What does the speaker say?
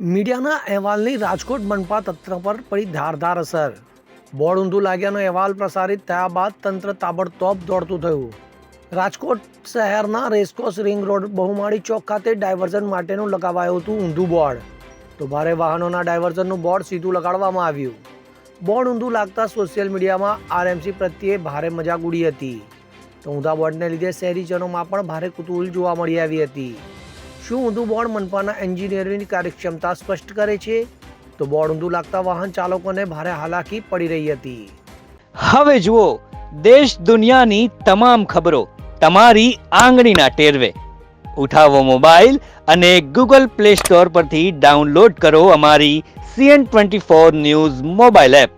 મીડિયાના અહેવાલની રાજકોટ મનપા તંત્ર પર પડી ધારધાર અસર. બોર્ડ ઊંધું લાગ્યાનો અહેવાલ પ્રસારિત થયા બાદ તંત્ર તાબડતોબ દોડતું થયું. રાજકોટ શહેરના રેસકોસ રિંગ રોડ બહુમાળી ચોક ખાતે ડાયવર્ઝન માટેનું લગાવાયું હતું ઊંધું બોર્ડ. તો ભારે વાહનોના ડાયવર્ઝનનું બોર્ડ સીધું લગાડવામાં આવ્યું. બોર્ડ ઊંધું લાગતા સોશિયલ મીડિયામાં આરએમસી પ્રત્યે ભારે મજાક ઉડી હતી. તો ઊંધા બોર્ડને લીધે શહેરીજનોમાં પણ ભારે કુતૂહલ જોવા મળી આવી હતી. શું ઊંધું બોર્ડ મનપાના એન્જિનિયરની કાર્યક્ષમતા સ્પષ્ટ કરે છે? તો બોર્ડ ઊંધું લાગતા વાહન ચાલકોને ભારે હાલાકી પડી રહી હતી. હવે જુઓ, દેશ દુનિયાની તમામ ખબરો તમારી આંગળીના ટેરવે. ઉઠાવો મોબાઈલ અને ગૂગલ પ્લે સ્ટોર પરથી ડાઉનલોડ કરો અમારી CN twenty four news mobile app.